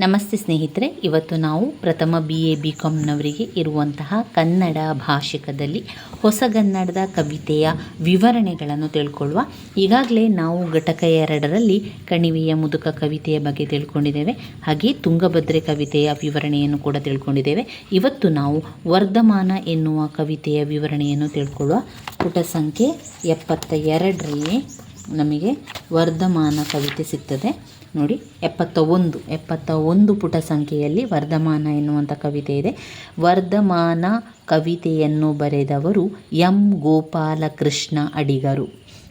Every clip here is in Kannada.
ನಮಸ್ತೆ ಸ್ನೇಹಿತರೆ, ಇವತ್ತು ನಾವು ಪ್ರಥಮ ಬಿ ಎ ಬಿ ಕಾಮ್ನವರಿಗೆ ಇರುವಂತಹ ಕನ್ನಡ ಭಾಷಿಕದಲ್ಲಿ ಹೊಸಗನ್ನಡದ ಕವಿತೆಯ ವಿವರಣೆಗಳನ್ನು ತಿಳ್ಕೊಳ್ಳುವ. ಈಗಾಗಲೇ ನಾವು ಘಟಕ ಎರಡರಲ್ಲಿ ಕಣಿವೆಯ ಮುದುಕ ಕವಿತೆಯ ಬಗ್ಗೆ ತಿಳ್ಕೊಂಡಿದ್ದೇವೆ, ಹಾಗೆ ತುಂಗಭದ್ರೆ ಕವಿತೆಯ ವಿವರಣೆಯನ್ನು ಕೂಡ ತಿಳ್ಕೊಂಡಿದ್ದೇವೆ. ಇವತ್ತು ನಾವು ವರ್ಧಮಾನ ಎನ್ನುವ ಕವಿತೆಯ ವಿವರಣೆಯನ್ನು ತಿಳ್ಕೊಳ್ಳುವ. ಪುಟ ಸಂಖ್ಯೆ ಎಪ್ಪತ್ತ ಎರಡರಲ್ಲಿ ನಮಗೆ ವರ್ಧಮಾನ ಕವಿತೆ ಸಿಗ್ತದೆ. ನೋಡಿ ಎಪ್ಪತ್ತ ಒಂದು ಎಪ್ಪತ್ತ ಒಂದು ಪುಟ ಸಂಖ್ಯೆಯಲ್ಲಿ ವರ್ಧಮಾನ ಎನ್ನುವಂಥ ಕವಿತೆ ಇದೆ. ವರ್ಧಮಾನ ಕವಿತೆಯನ್ನು ಬರೆದವರು ಎಂ ಗೋಪಾಲಕೃಷ್ಣ ಅಡಿಗರು.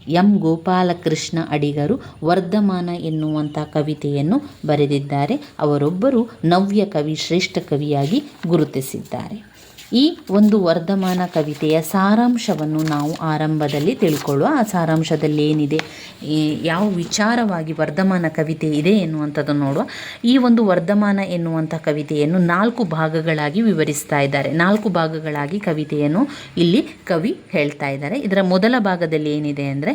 ಎಂ ಗೋಪಾಲಕೃಷ್ಣ ಅಡಿಗರು ವರ್ಧಮಾನ ಎನ್ನುವಂಥ ಕವಿತೆಯನ್ನು ಬರೆದಿದ್ದಾರೆ. ಅವರೊಬ್ಬರು ನವ್ಯ ಕವಿ, ಶ್ರೇಷ್ಠ ಕವಿಯಾಗಿ ಗುರುತಿಸಿದ್ದಾರೆ. ಈ ಒಂದು ವರ್ಧಮಾನ ಕವಿತೆಯ ಸಾರಾಂಶವನ್ನು ನಾವು ಆರಂಭದಲ್ಲಿ ತಿಳ್ಕೊಳ್ಳುವ. ಆ ಸಾರಾಂಶದಲ್ಲಿ ಏನಿದೆ? ಯಾವ ವಿಚಾರವಾಗಿ ವರ್ಧಮಾನ ಕವಿತೆ ಇದೆ ಎನ್ನುವಂಥದ್ದು ನೋಡುವ. ಈ ಒಂದು ವರ್ಧಮಾನ ಎನ್ನುವಂಥ ಕವಿತೆಯನ್ನು ನಾಲ್ಕು ಭಾಗಗಳಾಗಿ ವಿವರಿಸ್ತಾ ಇದ್ದಾರೆ. ನಾಲ್ಕು ಭಾಗಗಳಾಗಿ ಕವಿತೆಯನ್ನು ಇಲ್ಲಿ ಕವಿ ಹೇಳ್ತಾ ಇದ್ದಾರೆ. ಇದರ ಮೊದಲ ಭಾಗದಲ್ಲಿ ಏನಿದೆ ಅಂದರೆ,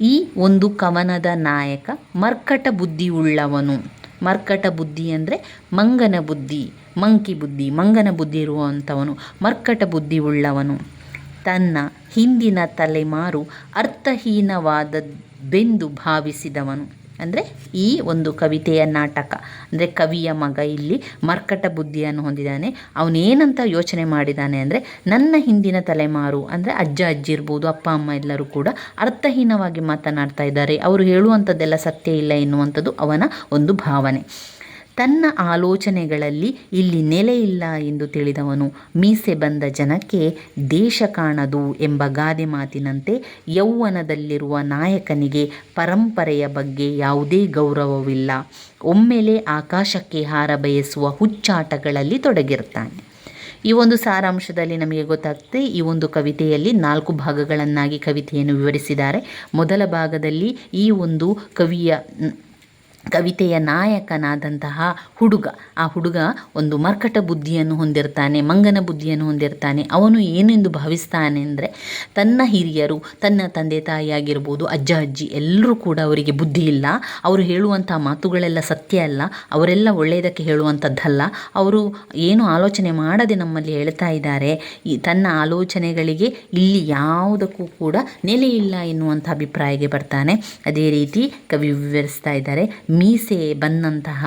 ಈ ಒಂದು ಕವನದ ನಾಯಕ ಮರ್ಕಟ ಬುದ್ಧಿ ಉಳ್ಳವನು ಮರ್ಕಟ ಬುದ್ಧಿ ಅಂದರೆ ಮಂಗನ ಬುದ್ಧಿ. ಮಂಕಿ ಬುದ್ಧಿ, ಮಂಗನ ಬುದ್ಧಿ ಇರುವಂಥವನು, ಮರ್ಕಟ ಬುದ್ಧಿ ಉಳ್ಳವನು. ತನ್ನ ಹಿಂದಿನ ತಲೆಮಾರು ಅರ್ಥಹೀನವಾದದ್ದೆಂದು ಭಾವಿಸಿದವನು. ಅಂದರೆ ಈ ಒಂದು ಕವಿತೆಯ ನಾಟಕ. ಅಂದರೆ ಕವಿಯ ಮಗ ಇಲ್ಲಿ ಮರ್ಕಟ ಬುದ್ಧಿಯನ್ನು ಹೊಂದಿದ್ದಾನೆ. ಅವನೇನಂತ ಯೋಚನೆ ಮಾಡಿದ್ದಾನೆ ಅಂದರೆ ನನ್ನ ಹಿಂದಿನ ತಲೆಮಾರು, ಅಂದರೆ ಅಜ್ಜ, ಅಜ್ಜಿ ಇರ್ಬೋದು, ಅಪ್ಪ, ಅಮ್ಮ ಎಲ್ಲರೂ ಕೂಡ ಅರ್ಥಹೀನವಾಗಿ ಮಾತನಾಡ್ತಾ ಇದ್ದಾರೆ. ಅವರು ಹೇಳುವಂಥದ್ದೆಲ್ಲ ಸತ್ಯ ಇಲ್ಲ ಎನ್ನುವಂಥದ್ದು ಅವನ ಒಂದು ಭಾವನೆ. ತನ್ನ ಆಲೋಚನೆಗಳಲ್ಲಿ ಇಲ್ಲಿ ನೆಲೆಯಿಲ್ಲ ಎಂದು ತಿಳಿದವನು. ಮೀಸೆ ಬಂದ ಜನಕ್ಕೆ ದೇಶ ಕಾಣದು ಎಂಬ ಗಾದೆ ಮಾತಿನಂತೆ ಯೌವನದಲ್ಲಿರುವ ನಾಯಕನಿಗೆ ಪರಂಪರೆಯ ಬಗ್ಗೆ ಯಾವುದೇ ಗೌರವವಿಲ್ಲ. ಒಮ್ಮೆಲೆ ಆಕಾಶಕ್ಕೆ ಹಾರ ಬಯಸುವ ಹುಚ್ಚಾಟಗಳಲ್ಲಿ ತೊಡಗಿರ್ತಾನೆ. ಈ ಒಂದು ಸಾರಾಂಶದಲ್ಲಿ ನಮಗೆ ಗೊತ್ತಾಗ್ತದೆ, ಈ ಒಂದು ಕವಿತೆಯಲ್ಲಿ ನಾಲ್ಕು ಭಾಗಗಳನ್ನಾಗಿ ಕವಿತೆಯನ್ನು ವಿವರಿಸಿದ್ದಾರೆ. ಮೊದಲ ಭಾಗದಲ್ಲಿ ಈ ಒಂದು ಕವಿಯ ಕವಿತೆಯ ನಾಯಕನಾದಂತಹ ಹುಡುಗ. ಆ ಹುಡುಗ ಒಂದು ಮರ್ಕಟ ಬುದ್ಧಿಯನ್ನು ಹೊಂದಿರ್ತಾನೆ, ಮಂಗನ ಬುದ್ಧಿಯನ್ನು ಹೊಂದಿರ್ತಾನೆ. ಅವನು ಏನೆಂದು ಭಾವಿಸ್ತಾನೆ ಅಂದರೆ ತನ್ನ ಹಿರಿಯರು, ತನ್ನ ತಂದೆ ತಾಯಿಯಾಗಿರ್ಬೋದು ಅಜ್ಜ, ಅಜ್ಜಿ ಎಲ್ಲರೂ ಕೂಡ ಅವರಿಗೆ ಬುದ್ಧಿ ಇಲ್ಲ. ಅವರು ಹೇಳುವಂಥ ಮಾತುಗಳೆಲ್ಲ ಸತ್ಯ ಅಲ್ಲ. ಅವರೆಲ್ಲ ಒಳ್ಳೆಯದಕ್ಕೆ ಹೇಳುವಂಥದ್ದಲ್ಲ. ಅವರು ಏನು ಆಲೋಚನೆ ಮಾಡದೆ ನಮ್ಮಲ್ಲಿ ಹೇಳ್ತಾ ಇದ್ದಾರೆ. ಈ ತನ್ನ ಆಲೋಚನೆಗಳಿಗೆ ಇಲ್ಲಿ ಯಾವುದಕ್ಕೂ ಕೂಡ ನೆಲೆಯಿಲ್ಲ ಎನ್ನುವಂಥ ಅಭಿಪ್ರಾಯಕ್ಕೆ ಬರ್ತಾನೆ. ಅದೇ ರೀತಿ ಕವಿ ವಿವರಿಸ್ತಾ ಇದ್ದಾರೆ ಮೀಸೆ ಬಂದಂತಹ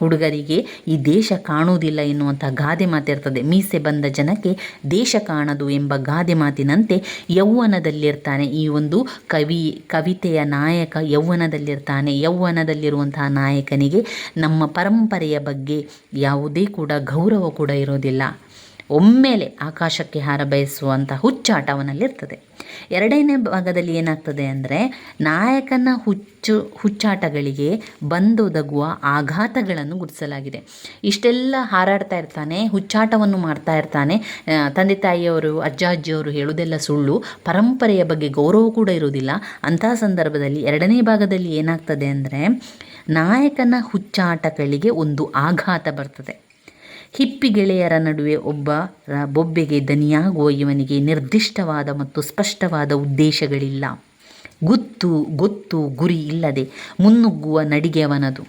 ಹುಡುಗರಿಗೆ ಈ ದೇಶ ಕಾಣುವುದಿಲ್ಲ ಎನ್ನುವಂಥ ಗಾದೆ ಮಾತಿರ್ತದೆ ಮೀಸೆ ಬಂದ ಜನಕ್ಕೆ ದೇಶ ಕಾಣದು ಎಂಬ ಗಾದೆ ಮಾತಿನಂತೆ ಯೌವನದಲ್ಲಿರ್ತಾನೆ. ಈ ಒಂದು ಕವಿ, ಕವಿತೆಯ ನಾಯಕ ಯೌವನದಲ್ಲಿರ್ತಾನೆ. ಯೌವನದಲ್ಲಿರುವಂತಹ ನಾಯಕನಿಗೆ ನಮ್ಮ ಪರಂಪರೆಯ ಬಗ್ಗೆ ಯಾವುದೇ ಕೂಡ ಗೌರವ ಕೂಡ ಇರೋದಿಲ್ಲ. ಒಮ್ಮೆಲೆ ಆಕಾಶಕ್ಕೆ ಹಾರ ಬಯಸುವಂಥ ಹುಚ್ಚಾಟ ಅವನಲ್ಲಿರ್ತದೆ ಎರಡನೇ ಭಾಗದಲ್ಲಿ ಏನಾಗ್ತದೆ ಅಂದರೆ, ನಾಯಕನ ಹುಚ್ಚು, ಹುಚ್ಚಾಟಗಳಿಗೆ ಬಂದೊದಗುವ ಆಘಾತಗಳನ್ನು ಗುರುತಿಸಲಾಗಿದೆ. ಇಷ್ಟೆಲ್ಲ ಹಾರಾಡ್ತಾ ಇರ್ತಾನೆ, ಹುಚ್ಚಾಟವನ್ನು ಮಾಡ್ತಾ ಇರ್ತಾನೆ. ತಂದೆ ತಾಯಿಯವರು, ಅಜ್ಜ ಅಜ್ಜಿಯವರು ಹೇಳುವುದೆಲ್ಲ ಸುಳ್ಳು, ಪರಂಪರೆಯ ಬಗ್ಗೆ ಗೌರವ ಕೂಡ ಇರುವುದಿಲ್ಲ. ಅಂತಹ ಸಂದರ್ಭದಲ್ಲಿ ಎರಡನೇ ಭಾಗದಲ್ಲಿ ಏನಾಗ್ತದೆ ಅಂದರೆ, ನಾಯಕನ ಹುಚ್ಚಾಟಗಳಿಗೆ ಒಂದು ಆಘಾತ ಬರ್ತದೆ. ಹಿಪ್ಪಿ ಗೆಳೆಯರ ನಡುವೆ ಒಬ್ಬ ಬೊಬ್ಬೆಗೆ ದನಿಯಾಗುವ ಇವನಿಗೆ ನಿರ್ದಿಷ್ಟವಾದ ಮತ್ತು ಸ್ಪಷ್ಟವಾದ ಉದ್ದೇಶಗಳಿಲ್ಲ. ಗುತ್ತು, ಗೊತ್ತು, ಗುರಿ ಇಲ್ಲದೆ ಮುನ್ನುಗ್ಗುವ ನಡಿಗೆ ಅವನದು.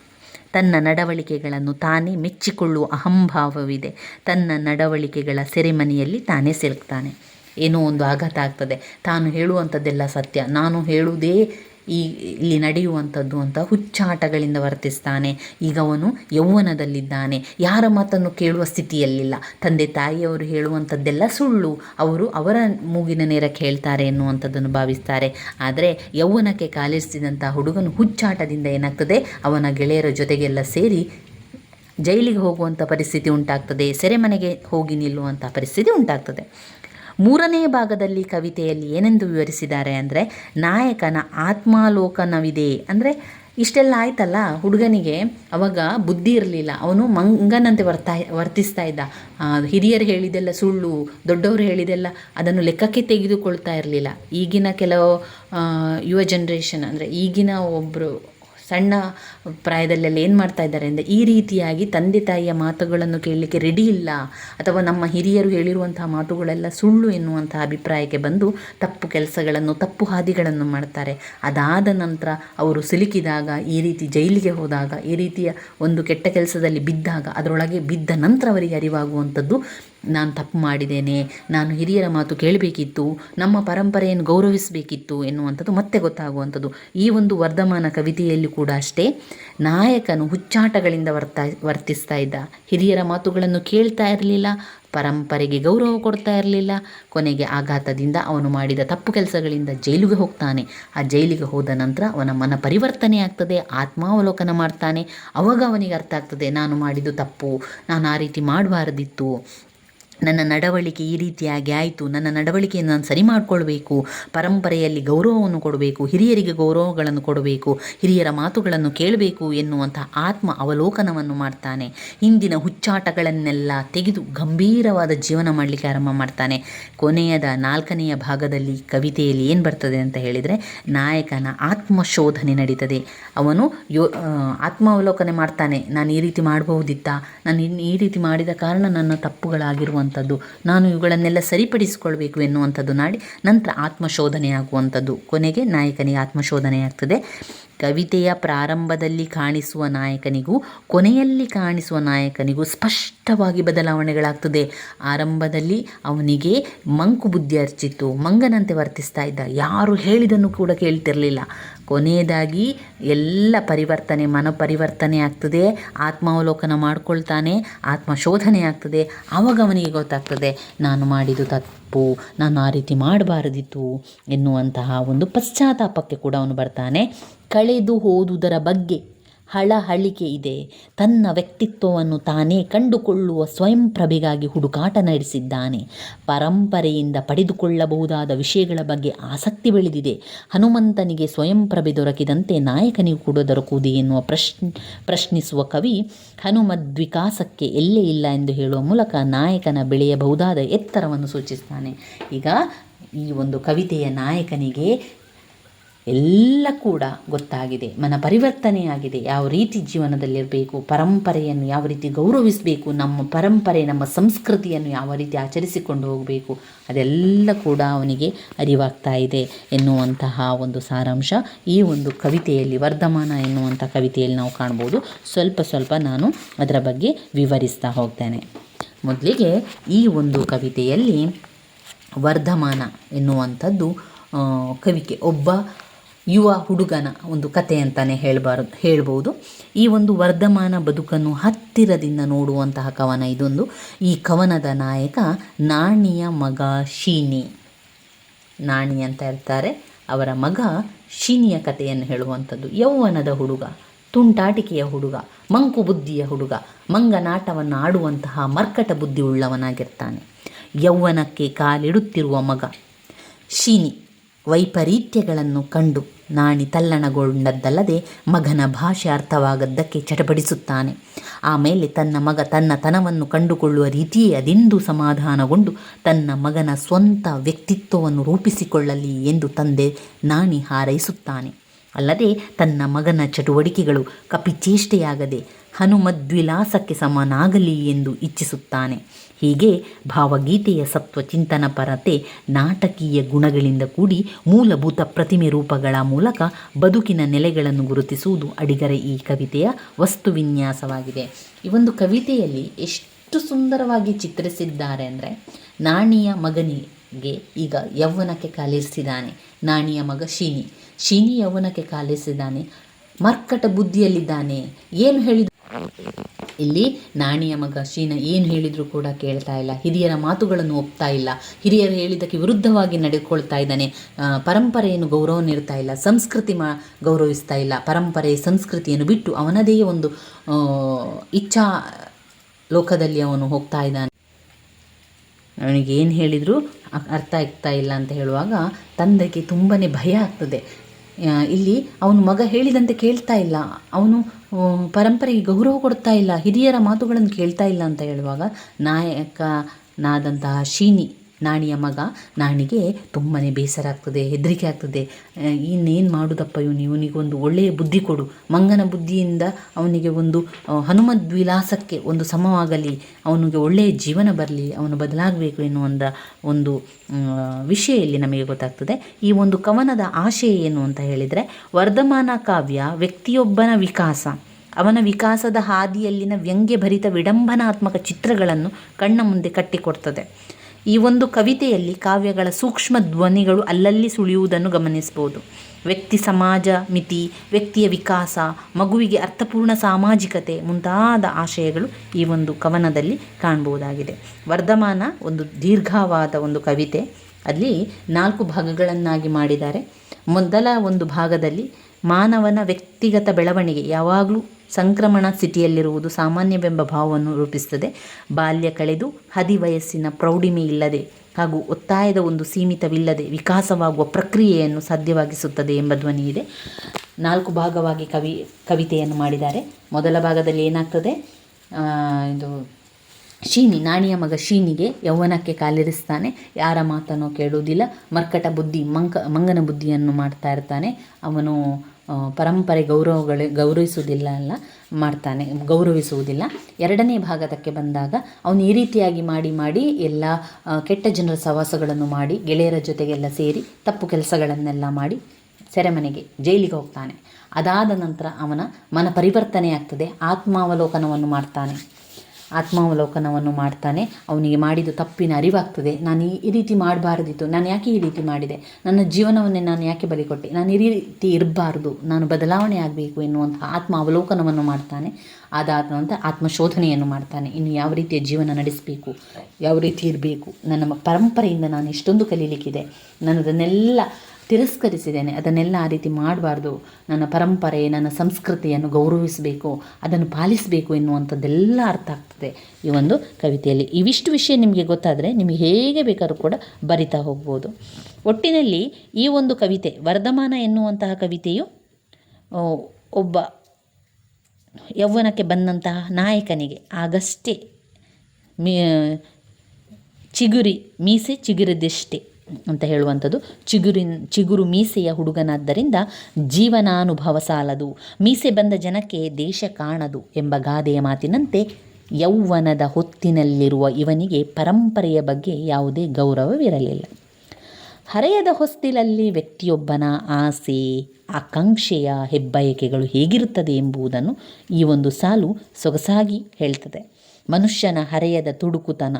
ತನ್ನ ನಡವಳಿಕೆಗಳನ್ನು ತಾನೇ ಮೆಚ್ಚಿಕೊಳ್ಳುವ ಅಹಂಭಾವವಿದೆ. ತನ್ನ ನಡವಳಿಕೆಗಳ ಸೆರೆಮನೆಯಲ್ಲಿ ತಾನೇ ಸಿಲುಕ್ತಾನೆ. ಏನೋ ಒಂದು ಆಘಾತ ಆಗ್ತದೆ. ತಾನು ಹೇಳುವಂಥದ್ದೆಲ್ಲ ಸತ್ಯ. ನಾನು ಹೇಳುವುದೇ ಈ ಇಲ್ಲಿ ನಡೆಯುವಂಥದ್ದು ಅಂತ ಹುಚ್ಚಾಟಗಳಿಂದ ವರ್ತಿಸ್ತಾನೆ. ಈಗ ಅವನು ಯೌವನದಲ್ಲಿದ್ದಾನೆ. ಯಾರ ಮಾತನ್ನು ಕೇಳುವ ಸ್ಥಿತಿಯಲ್ಲಿಲ್ಲ. ತಂದೆ ತಾಯಿಯವರು ಹೇಳುವಂಥದ್ದೆಲ್ಲ ಸುಳ್ಳು. ಅವರು ಅವರ ಮೂಗಿನ ನೇರಕ್ಕೆ ಹೇಳ್ತಾರೆ ಎನ್ನುವಂಥದ್ದನ್ನು ಭಾವಿಸ್ತಾರೆ. ಆದರೆ ಯೌವನಕ್ಕೆ ಕಾಲಿರಿಸಿದಂಥ ಹುಡುಗನು ಹುಚ್ಚಾಟದಿಂದ ಏನಾಗ್ತದೆ? ಅವನ ಗೆಳೆಯರ ಜೊತೆಗೆಲ್ಲ ಸೇರಿ ಜೈಲಿಗೆ ಹೋಗುವಂಥ ಪರಿಸ್ಥಿತಿ ಉಂಟಾಗ್ತದೆ. ಸೆರೆಮನೆಗೆ ಹೋಗಿ ನಿಲ್ಲುವಂಥ ಪರಿಸ್ಥಿತಿ ಉಂಟಾಗ್ತದೆ. ಮೂರನೇ ಭಾಗದಲ್ಲಿ ಕವಿತೆಯಲ್ಲಿ ಏನೆಂದು ವಿವರಿಸಿದ್ದಾರೆ ಅಂದರೆ, ನಾಯಕನ ಆತ್ಮಾಲೋಕನವಿದೆ. ಅಂದರೆ, ಇಷ್ಟೆಲ್ಲ ಆಯ್ತಲ್ಲ, ಹುಡುಗನಿಗೆ ಅವಾಗ ಬುದ್ಧಿ ಇರಲಿಲ್ಲ. ಅವನು ಮಂಗನಂತೆ ವರ್ತಾ, ವರ್ತಿಸ್ತಾ ಇದ್ದ. ಹಿರಿಯರು ಹೇಳಿದೆಲ್ಲ ಸುಳ್ಳು, ದೊಡ್ಡವರು ಹೇಳಿದೆಲ್ಲ ಅದನ್ನು ಲೆಕ್ಕಕ್ಕೆ ತೆಗೆದುಕೊಳ್ತಾ ಇರಲಿಲ್ಲ. ಈಗಿನ ಕೆಲವು ಯುವ ಜನ್ರೇಷನ್ ಅಂದರೆ ಈಗಿನ ಒಬ್ಬರು ಸಣ್ಣ ಪ್ರಾಯದಲ್ಲೆಲ್ಲ ಏನು ಮಾಡ್ತಾ ಇದ್ದಾರೆ ಅಂದರೆ ಈ ರೀತಿಯಾಗಿ ತಂದೆ ತಾಯಿಯ ಮಾತುಗಳನ್ನು ಕೇಳಲಿಕ್ಕೆ ರೆಡಿ ಇಲ್ಲ ಅಥವಾ ನಮ್ಮ ಹಿರಿಯರು ಹೇಳಿರುವಂತಹ ಮಾತುಗಳೆಲ್ಲ ಸುಳ್ಳು ಎನ್ನುವಂತಹ ಅಭಿಪ್ರಾಯಕ್ಕೆ ಬಂದು ತಪ್ಪು ಕೆಲಸಗಳನ್ನು, ತಪ್ಪು ಹಾದಿಗಳನ್ನು ಮಾಡ್ತಾರೆ. ಅದಾದ ನಂತರ ಅವರು ಸಿಲುಕಿದಾಗ, ಈ ರೀತಿ ಜೈಲಿಗೆ ಹೋದಾಗ, ಈ ರೀತಿಯ ಒಂದು ಕೆಟ್ಟ ಕೆಲಸದಲ್ಲಿ ಬಿದ್ದಾಗ, ಅದರೊಳಗೆ ಬಿದ್ದ ನಂತರ ಅವರಿಗೆ ಅರಿವಾಗುವಂಥದ್ದು ನಾನು ತಪ್ಪು ಮಾಡಿದ್ದೇನೆ, ನಾನು ಹಿರಿಯರ ಮಾತು ಕೇಳಬೇಕಿತ್ತು, ನಮ್ಮ ಪರಂಪರೆಯನ್ನು ಗೌರವಿಸಬೇಕಿತ್ತು ಎನ್ನುವಂಥದ್ದು ಮತ್ತೆ ಗೊತ್ತಾಗುವಂಥದ್ದು. ಈ ಒಂದು ವರ್ಧಮಾನ ಕವಿತೆಯಲ್ಲಿ ಕೂಡ ಅಷ್ಟೇ. ನಾಯಕನು ಹುಚ್ಚಾಟಗಳಿಂದ ವರ್ತ, ವರ್ತಿಸ್ತಾ ಇದ್ದ. ಹಿರಿಯರ ಮಾತುಗಳನ್ನು ಕೇಳ್ತಾ ಇರಲಿಲ್ಲ, ಪರಂಪರೆಗೆ ಗೌರವ ಕೊಡ್ತಾ ಇರಲಿಲ್ಲ. ಕೊನೆಗೆ ಆಘಾತದಿಂದ ಅವನು ಮಾಡಿದ ತಪ್ಪು ಕೆಲಸಗಳಿಂದ ಜೈಲಿಗೆ ಹೋಗ್ತಾನೆ. ಆ ಜೈಲಿಗೆ ಹೋದ ನಂತರ ಅವನ ಮನ ಪರಿವರ್ತನೆ ಆಗ್ತದೆ, ಆತ್ಮಾವಲೋಕನ ಮಾಡ್ತಾನೆ. ಅವಾಗ ಅವನಿಗೆ ಅರ್ಥ ಆಗ್ತದೆ, ನಾನು ಮಾಡಿದ್ದು ತಪ್ಪು, ನಾನು ಆ ರೀತಿ ಮಾಡಬಾರ್ದಿತ್ತು. ನನ್ನ ನಡವಳಿಕೆ ಈ ರೀತಿಯಾಗಿ ಆಯಿತು. ನನ್ನ ನಡವಳಿಕೆಯನ್ನು ನಾನು ಸರಿ ಮಾಡಿಕೊಳ್ಬೇಕು. ಪರಂಪರೆಯಲ್ಲಿ ಗೌರವವನ್ನು ಕೊಡಬೇಕು. ಹಿರಿಯರಿಗೆ ಗೌರವಗಳನ್ನು ಕೊಡಬೇಕು. ಹಿರಿಯರ ಮಾತುಗಳನ್ನು ಕೇಳಬೇಕು ಎನ್ನುವಂಥ ಆತ್ಮ ಅವಲೋಕನವನ್ನು ಮಾಡ್ತಾನೆ. ಹಿಂದಿನ ಹುಚ್ಚಾಟಗಳನ್ನೆಲ್ಲ ತೆಗೆದು ಗಂಭೀರವಾದ ಜೀವನ ಮಾಡಲಿಕ್ಕೆ ಆರಂಭ ಮಾಡ್ತಾನೆ. ಕೊನೆಯದ ನಾಲ್ಕನೆಯ ಭಾಗದಲ್ಲಿ ಕವಿತೆಯಲ್ಲಿ ಏನು ಬರ್ತದೆ ಅಂತ ಹೇಳಿದರೆ, ನಾಯಕನ ಆತ್ಮಶೋಧನೆ ನಡೀತದೆ. ಅವನು ಯೋ ಆತ್ಮಾವಲೋಕನೆ ಮಾಡ್ತಾನೆ. ನಾನು ಈ ರೀತಿ ಮಾಡಬಹುದಿತ್ತಾ? ನಾನು ಈ ರೀತಿ ಮಾಡಿದ ಕಾರಣ ನನ್ನ ತಪ್ಪುಗಳಾಗಿರುವಂಥದ್ದು ನಾನು ಇವುಗಳನ್ನೆಲ್ಲ ಸರಿಪಡಿಸಿಕೊಳ್ಬೇಕು ಎನ್ನುವಂಥದ್ದು ನಾಡಿ ನಂತರ ಆತ್ಮಶೋಧನೆ ಆಗುವಂಥದ್ದು ಕೊನೆಗೆ ನಾಯಕನಿಗೆ ಆತ್ಮಶೋಧನೆ ಆಗ್ತದೆ ಕವಿತೆಯ ಪ್ರಾರಂಭದಲ್ಲಿ ಕಾಣಿಸುವ ನಾಯಕನಿಗೂ, ಕೊನೆಯಲ್ಲಿ ಕಾಣಿಸುವ ನಾಯಕನಿಗೂ ಸ್ಪಷ್ಟವಾಗಿ ಬದಲಾವಣೆಗಳಾಗ್ತದೆ. ಆರಂಭದಲ್ಲಿ ಅವನಿಗೆ ಮಂಕು ಬುದ್ಧಿ ಅರ್ಚಿತ್ತು ಮಂಗನಂತೆ ವರ್ತಿಸ್ತಾ ಇದ್ದ. ಯಾರು ಹೇಳಿದನ್ನು ಕೂಡ ಕೇಳ್ತಿರಲಿಲ್ಲ. ಕೊನೆಯದಾಗಿ ಎಲ್ಲ ಪರಿವರ್ತನೆ ಮನ ಪರಿವರ್ತನೆ ಆಗ್ತದೆ, ಆತ್ಮಾವಲೋಕನ ಮಾಡ್ಕೊಳ್ತಾನೆ, ಆತ್ಮಶೋಧನೆ ಆಗ್ತದೆ ಆವಾಗ ಅವನಿಗೆ ಗೊತ್ತಾಗ್ತದೆ, ನಾನು ಮಾಡಿದ್ದು ತಪ್ಪು, ನಾನು ಆ ರೀತಿ ಮಾಡಬಾರದಿತ್ತು ಎನ್ನುವಂತಹ ಒಂದು ಪಶ್ಚಾತ್ತಾಪಕ್ಕೆ ಕೂಡ ಅವನು ಬರ್ತಾನೆ. ಕಳೆದು ಹೋದುದರ ಬಗ್ಗೆ ಹಳಹಳಿಕೆ ಇದೆ. ತನ್ನ ವ್ಯಕ್ತಿತ್ವವನ್ನು ತಾನೇ ಕಂಡುಕೊಳ್ಳುವ ಸ್ವಯಂ ಪ್ರಭೆಗಾಗಿ ಹುಡುಕಾಟ ನಡೆಸಿದ್ದಾನೆ. ಪರಂಪರೆಯಿಂದ ಪಡೆದುಕೊಳ್ಳಬಹುದಾದ ವಿಷಯಗಳ ಬಗ್ಗೆ ಆಸಕ್ತಿ ಬೆಳೆದಿದೆ. ಹನುಮಂತನಿಗೆ ಸ್ವಯಂ ಪ್ರಭೆ ದೊರಕಿದಂತೆ ನಾಯಕನಿಗೂ ಕೂಡ ದೊರಕುವುದು ಎನ್ನುವ ಪ್ರಶ್ನ ಪ್ರಶ್ನಿಸುವ ಕವಿ ಹನುಮದ್ವಿಕಾಸಕ್ಕೆ ಎಲ್ಲೇ ಇಲ್ಲ ಎಂದು ಹೇಳುವ ಮೂಲಕ ನಾಯಕನ ಬೆಳೆಯಬಹುದಾದ ಎತ್ತರವನ್ನು ಸೂಚಿಸ್ತಾನೆ. ಈಗ ಈ ಒಂದು ಕವಿತೆಯ ನಾಯಕನಿಗೆ ಎಲ್ಲ ಕೂಡ ಗೊತ್ತಾಗಿದೆ. ಮನ ಪರಿವರ್ತನೆಯಾಗಿದೆ ಯಾವ ರೀತಿ ಜೀವನದಲ್ಲಿರಬೇಕು, ಪರಂಪರೆಯನ್ನು ಯಾವ ರೀತಿ ಗೌರವಿಸಬೇಕು, ನಮ್ಮ ಪರಂಪರೆ, ನಮ್ಮ ಸಂಸ್ಕೃತಿಯನ್ನು ಯಾವ ರೀತಿ ಆಚರಿಸಿಕೊಂಡು ಹೋಗಬೇಕು, ಅದೆಲ್ಲ ಕೂಡ ಅವನಿಗೆ ಅರಿವಾಗ್ತಾ ಇದೆ ಎನ್ನುವಂತಹ ಒಂದು ಸಾರಾಂಶ ಈ ಒಂದು ಕವಿತೆಯಲ್ಲಿ, ವರ್ಧಮಾನ ಎನ್ನುವಂಥ ಕವಿತೆಯಲ್ಲಿ ನಾವು ಕಾಣ್ಬೋದು. ಸ್ವಲ್ಪ ಸ್ವಲ್ಪ ನಾನು ಅದರ ಬಗ್ಗೆ ವಿವರಿಸ್ತಾ ಹೋಗ್ತೇನೆ. ಮೊದಲಿಗೆ ಈ ಒಂದು ಕವಿತೆಯಲ್ಲಿ ವರ್ಧಮಾನ ಎನ್ನುವಂಥದ್ದು ಕವಿಕೆ, ಒಬ್ಬ ಯುವ ಹುಡುಗನ ಒಂದು ಕತೆ ಅಂತಲೇ ಹೇಳಬಾರ್ದು, ಹೇಳ್ಬೋದು. ಈ ಒಂದು ವರ್ಧಮಾನ ಬದುಕನ್ನು ಹತ್ತಿರದಿಂದ ನೋಡುವಂತಹ ಕವನ ಇದೊಂದು. ಈ ಕವನದ ನಾಯಕ ನಾಣಿಯ ಮಗ ಶೀನಿ. ನಾಣಿ ಅಂತ ಇರ್ತಾರೆ ಅವರ ಮಗ ಶೀನಿಯ ಕಥೆಯನ್ನು ಹೇಳುವಂಥದ್ದು. ಯೌವನದ ಹುಡುಗ, ತುಂಟಾಟಿಕೆಯ ಹುಡುಗ, ಮಂಕು ಬುದ್ಧಿಯ ಹುಡುಗ ಮಂಗನಾಟವನ್ನು ಆಡುವಂತಹ ಮರ್ಕಟ ಬುದ್ಧಿ ಉಳ್ಳವನಾಗಿರ್ತಾನೆ ಯೌವನಕ್ಕೆ ಕಾಲಿಡುತ್ತಿರುವ ಮಗ ಶೀನಿ. ವೈಪರೀತ್ಯಗಳನ್ನು ಕಂಡು ನಾಣಿ ತಲ್ಲಣಗೊಂಡದ್ದಲ್ಲದೆ ಮಗನ ಭಾಷೆ ಅರ್ಥವಾಗದ್ದಕ್ಕೆ ಚಟಪಡಿಸುತ್ತಾನೆ. ಆಮೇಲೆ ತನ್ನ ಮಗ ತನ್ನ ತನವನ್ನು ಕಂಡುಕೊಳ್ಳುವ ರೀತಿಯೇ ಅದೆಂದು ಸಮಾಧಾನಗೊಂಡು ತನ್ನ ಮಗನ ಸ್ವಂತ ವ್ಯಕ್ತಿತ್ವವನ್ನು ರೂಪಿಸಿಕೊಳ್ಳಲಿ ಎಂದು ತಂದೆ ನಾಣಿ ಹಾರೈಸುತ್ತಾನೆ. ಅಲ್ಲದೆ ತನ್ನ ಮಗನ ಚಟುವಟಿಕೆಗಳು ಕಪಿಚೇಷ್ಟೆಯಾಗದೆ ಹನುಮದ್ವಿಲಾಸಕ್ಕೆ ಸಮನಾಗಲಿ ಎಂದು ಇಚ್ಛಿಸುತ್ತಾನೆ. ಹೀಗೆ ಭಾವಗೀತೆಯ ಸತ್ವ ಚಿಂತನ ಪರತೆ ನಾಟಕೀಯ ಗುಣಗಳಿಂದ ಕೂಡಿ ಮೂಲಭೂತ ಪ್ರತಿಮೆ ರೂಪಗಳ ಮೂಲಕ ಬದುಕಿನ ನೆಲೆಗಳನ್ನು ಗುರುತಿಸುವುದು ಅಡಿಗರ ಈ ಕವಿತೆಯ ವಸ್ತು ವಿನ್ಯಾಸವಾಗಿದೆ. ಈ ಒಂದು ಕವಿತೆಯಲ್ಲಿ ಎಷ್ಟು ಸುಂದರವಾಗಿ ಚಿತ್ರಿಸಿದ್ದಾರೆ ಅಂದರೆ, ನಾಣಿಯ ಮಗನಿಗೆ ಈಗ ಯೌವನಕ್ಕೆ ಕಾಲಿರಿಸಿದ್ದಾನೆ. ನಾಣಿಯ ಮಗ ಶೀನಿ. ಶೀನಿ ಯೌವನಕ್ಕೆ ಕಾಲಿರಿಸಿದ್ದಾನೆ. ಮರ್ಕಟ ಬುದ್ಧಿಯಲ್ಲಿದ್ದಾನೆ. ಏನು ಹೇಳಿದ ಇಲ್ಲಿ ನಾಣಿಯ ಮಗ ಶೀನ ಏನು ಹೇಳಿದರೂ ಕೂಡ ಕೇಳ್ತಾ ಇಲ್ಲ. ಹಿರಿಯರ ಮಾತುಗಳನ್ನು ಒಪ್ತಾ ಇಲ್ಲ. ಹಿರಿಯರು ಹೇಳಿದ್ದಕ್ಕೆ ವಿರುದ್ಧವಾಗಿ ನಡೆದುಕೊಳ್ತಾ ಇದ್ದಾನೆ. ಪರಂಪರೆಯನ್ನು ಗೌರವ ನೀಡ್ತಾ ಇಲ್ಲ. ಸಂಸ್ಕೃತಿ ಮಾ, ಗೌರವಿಸ್ತಾ ಇಲ್ಲ. ಪರಂಪರೆ, ಸಂಸ್ಕೃತಿಯನ್ನು ಬಿಟ್ಟು ಅವನದೇ ಒಂದು ಇಚ್ಛಾ ಲೋಕದಲ್ಲಿ ಅವನು ಹೋಗ್ತಾ ಇದ್ದಾನೆ. ಅವನಿಗೆ ಏನು ಹೇಳಿದರೂ ಅರ್ಥ ಆಗ್ತಾ ಇಲ್ಲ ಅಂತ ಹೇಳುವಾಗ ತಂದೆಗೆ ತುಂಬನೇ ಭಯ ಆಗ್ತದೆ. ಇಲ್ಲಿ ಅವನು ಮಗ ಹೇಳಿದಂತೆ ಕೇಳ್ತಾ ಇಲ್ಲ. ಅವನು ಪರಂಪರೆಗೆ ಗೌರವ ಕೊಡ್ತಾ ಇಲ್ಲ. ಹಿರಿಯರ ಮಾತುಗಳನ್ನು ಕೇಳ್ತಾ ಇಲ್ಲ ಅಂತ ಹೇಳುವಾಗ ನಾಯಕನಾದಂತಹ ಶೀನಿ. ನಾಣಿಯ ಮಗ ನಾಣಿಗೆ ತುಂಬಾ ಬೇಸರ ಆಗ್ತದೆ, ಹೆದರಿಕೆ ಆಗ್ತದೆ. ಇನ್ನೇನು ಮಾಡೋದಪ್ಪ ಇವನು ಇವನಿಗೊಂದು ಒಳ್ಳೆಯ ಬುದ್ಧಿ ಕೊಡು. ಮಂಗನ ಬುದ್ಧಿಯಿಂದ ಅವನಿಗೆ ಒಂದು ಹನುಮದ್ ವಿಲಾಸಕ್ಕೆ ಒಂದು ಸಮವಾಗಲಿ, ಅವನಿಗೆ ಒಳ್ಳೆಯ ಜೀವನ ಬರಲಿ, ಅವನು ಬದಲಾಗಬೇಕು ಎನ್ನುವಂಥ ಒಂದು ವಿಷಯ ಇಲ್ಲಿ ನಮಗೆ ಗೊತ್ತಾಗ್ತದೆ. ಈ ಒಂದು ಕವನದ ಆಶಯ ಏನು ಅಂತ ಹೇಳಿದರೆ, ವರ್ಧಮಾನ ಕಾವ್ಯ ವ್ಯಕ್ತಿಯೊಬ್ಬನ ವಿಕಾಸ, ಅವನ ವಿಕಾಸದ ಹಾದಿಯಲ್ಲಿನ ವ್ಯಂಗ್ಯಭರಿತ ವಿಡಂಬನಾತ್ಮಕ ಚಿತ್ರಗಳನ್ನು ಕಣ್ಣ ಮುಂದೆ ಕಟ್ಟಿಕೊಡ್ತದೆ. ಈ ಒಂದು ಕವಿತೆಯಲ್ಲಿ ಕಾವ್ಯಗಳ ಸೂಕ್ಷ್ಮ ಧ್ವನಿಗಳು ಅಲ್ಲಲ್ಲಿ ಸುಳಿಯುವುದನ್ನು ಗಮನಿಸಬಹುದು. ವ್ಯಕ್ತಿ ಸಮಾಜ, ಮಿತಿ, ವ್ಯಕ್ತಿಯ ವಿಕಾಸ, ಮಗುವಿಗೆ ಅರ್ಥಪೂರ್ಣ ಸಾಮಾಜಿಕತೆ ಮುಂತಾದ ಆಶಯಗಳು ಈ ಒಂದು ಕವನದಲ್ಲಿ ಕಾಣಬಹುದಾಗಿದೆ. ವರ್ಧಮಾನ ಒಂದು ದೀರ್ಘವಾದ ಒಂದು ಕವಿತೆ. ಅಲ್ಲಿ ನಾಲ್ಕು ಭಾಗಗಳನ್ನಾಗಿ ಮಾಡಿದ್ದಾರೆ. ಮೊದಲ ಒಂದು ಭಾಗದಲ್ಲಿ ಮಾನವನ ವ್ಯಕ್ತಿಗತ ಬೆಳವಣಿಗೆ ಯಾವಾಗಲೂ ಸಂಕ್ರಮಣ ಸ್ಥಿತಿಯಲ್ಲಿರುವುದು ಸಾಮಾನ್ಯವೆಂಬ ಭಾವವನ್ನು ರೂಪಿಸುತ್ತದೆ. ಬಾಲ್ಯ ಕಳೆದು ಹದಿ ವಯಸ್ಸಿನ ಪ್ರೌಢಿಮೆ ಇಲ್ಲದೆ ಹಾಗೂ ಒತ್ತಾಯದ ಒಂದು ಸೀಮಿತವಿಲ್ಲದೆ ವಿಕಾಸವಾಗುವ ಪ್ರಕ್ರಿಯೆಯನ್ನು ಸಾಧ್ಯವಾಗಿಸುತ್ತದೆ ಎಂಬ ಧ್ವನಿ ಇದೆ. ನಾಲ್ಕು ಭಾಗವಾಗಿ ಕವಿ, ಕವಿತೆಯನ್ನು ಮಾಡಿದ್ದಾರೆ. ಮೊದಲ ಭಾಗದಲ್ಲಿ ಏನಾಗ್ತದೆ? ಇದು ಶೀನಿ, ನಾಣಿಯ ಮಗ ಶೀನಿಗೆ ಯೌವನಕ್ಕೆ ಕಾಲಿರಿಸ್ತಾನೆ. ಯಾರ ಮಾತನ್ನು ಕೇಳುವುದಿಲ್ಲ. ಮರ್ಕಟ ಬುದ್ಧಿ, ಮಂಕ, ಮಂಗನ ಬುದ್ಧಿಯನ್ನು ಮಾಡ್ತಾ ಇರ್ತಾನೆ. ಅವನು ಪರಂಪರೆ ಗೌರವಗಳು ಗೌರವಿಸುವುದಿಲ್ಲ ಅಲ್ಲ, ಮಾಡ್ತಾನೆ, ಗೌರವಿಸುವುದಿಲ್ಲ. ಎರಡನೇ ಭಾಗದಕ್ಕೆ ಬಂದಾಗ ಅವನು ಈ ರೀತಿಯಾಗಿ ಮಾಡಿ ಮಾಡಿ ಎಲ್ಲ ಕೆಟ್ಟ ಜನರ ಸವಾಸಗಳನ್ನು ಮಾಡಿ, ಗೆಳೆಯರ ಜೊತೆಗೆಲ್ಲ ಸೇರಿ ತಪ್ಪು ಕೆಲಸಗಳನ್ನೆಲ್ಲ ಮಾಡಿ ಸೆರೆಮನೆಗೆ, ಜೈಲಿಗೆ ಹೋಗ್ತಾನೆ. ಅದಾದ ನಂತರ ಅವನ ಮನ ಪರಿವರ್ತನೆ ಆಗ್ತದೆ ಆತ್ಮಾವಲೋಕನವನ್ನು ಮಾಡ್ತಾನೆ. ಆತ್ಮಾವಲೋಕನವನ್ನು ಮಾಡ್ತಾನೆ. ಅವನಿಗೆ ಮಾಡಿದ ತಪ್ಪಿನ ಅರಿವಾಗ್ತದೆ. ನಾನು ಈ- ರೀತಿ ಮಾಡಬಾರ್ದಿತ್ತು. ನಾನು ಯಾಕೆ ಈ ರೀತಿ ಮಾಡಿದೆ? ನನ್ನ ಜೀವನವನ್ನೇ ನಾನು ಯಾಕೆ ಬಲಿ ಕೊಟ್ಟೆ ನಾನು ಈ ರೀತಿ ಇರಬಾರ್ದು. ನಾನು ಬದಲಾವಣೆ ಆಗಬೇಕು ಎನ್ನುವಂಥ ಆತ್ಮ ಅವಲೋಕನವನ್ನು ಮಾಡ್ತಾನೆ. ಅದಾದ ನಂತರ ಆತ್ಮಶೋಧನೆಯನ್ನು ಮಾಡ್ತಾನೆ. ಇನ್ನು ಯಾವ ರೀತಿಯ ಜೀವನ ನಡೆಸಬೇಕು? ಯಾವ ರೀತಿ ಇರಬೇಕು? ನನ್ನ ಪರಂಪರೆಯಿಂದ ನಾನು ಇಷ್ಟೊಂದು ಕಲೀಲಿಕ್ಕಿದೆ. ನಾನು ಅದನ್ನೆಲ್ಲ ತಿರಸ್ಕರಿಸಿದ್ದೇನೆ. ಅದನ್ನೆಲ್ಲ ಆ ರೀತಿ ಮಾಡಬಾರ್ದು. ನನ್ನ ಪರಂಪರೆ, ನನ್ನ ಸಂಸ್ಕೃತಿಯನ್ನು ಗೌರವಿಸಬೇಕು, ಅದನ್ನು ಪಾಲಿಸಬೇಕು ಎನ್ನುವಂಥದ್ದೆಲ್ಲ ಅರ್ಥ ಆಗ್ತದೆ ಈ ಒಂದು ಕವಿತೆಯಲ್ಲಿ. ಇವಿಷ್ಟು ವಿಷಯ ನಿಮಗೆ ಗೊತ್ತಾದರೆ ನಿಮಗೆ ಹೇಗೆ ಬೇಕಾದ್ರೂ ಕೂಡ ಬರಿತಾ ಹೋಗ್ಬೋದು. ಒಟ್ಟಿನಲ್ಲಿ ಈ ಒಂದು ಕವಿತೆ, ವರ್ಧಮಾನ ಎನ್ನುವಂತಹ ಕವಿತೆಯು ಒಬ್ಬ ಯೌವನಕ್ಕೆ ಬಂದಂತಹ ನಾಯಕನಿಗೆ ಆಗಷ್ಟೇ ಮೀ, ಚಿಗುರಿ, ಮೀಸೆ ಚಿಗುರಿದಷ್ಟೇ ಅಂತ ಹೇಳುವಂಥದ್ದು. ಚಿಗುರಿನ, ಚಿಗುರು ಮೀಸೆಯ ಹುಡುಗನಾದ್ದರಿಂದ ಜೀವನಾನುಭವ ಸಾಲದು. ಮೀಸೆ ಬಂದ ಜನಕ್ಕೆ ದೇಶ ಕಾಣದು ಎಂಬ ಗಾದೆಯ ಮಾತಿನಂತೆ ಯೌವನದ ಹೊತ್ತಿನಲ್ಲಿರುವ ಇವನಿಗೆ ಪರಂಪರೆಯ ಬಗ್ಗೆ ಯಾವುದೇ ಗೌರವವಿರಲಿಲ್ಲ. ಹರೆಯದ ಹೊಸ್ತಿಲಲ್ಲಿ ವ್ಯಕ್ತಿಯೊಬ್ಬನ ಆಸೆ, ಆಕಾಂಕ್ಷೆಯ ಹೆಬ್ಬಯಕೆಗಳು ಹೇಗಿರುತ್ತದೆ ಎಂಬುದನ್ನು ಈ ಒಂದು ಸಾಲು ಸೊಗಸಾಗಿ ಹೇಳ್ತದೆ. ಮನುಷ್ಯನ ಹರೆಯದ ತುಡುಕುತನ,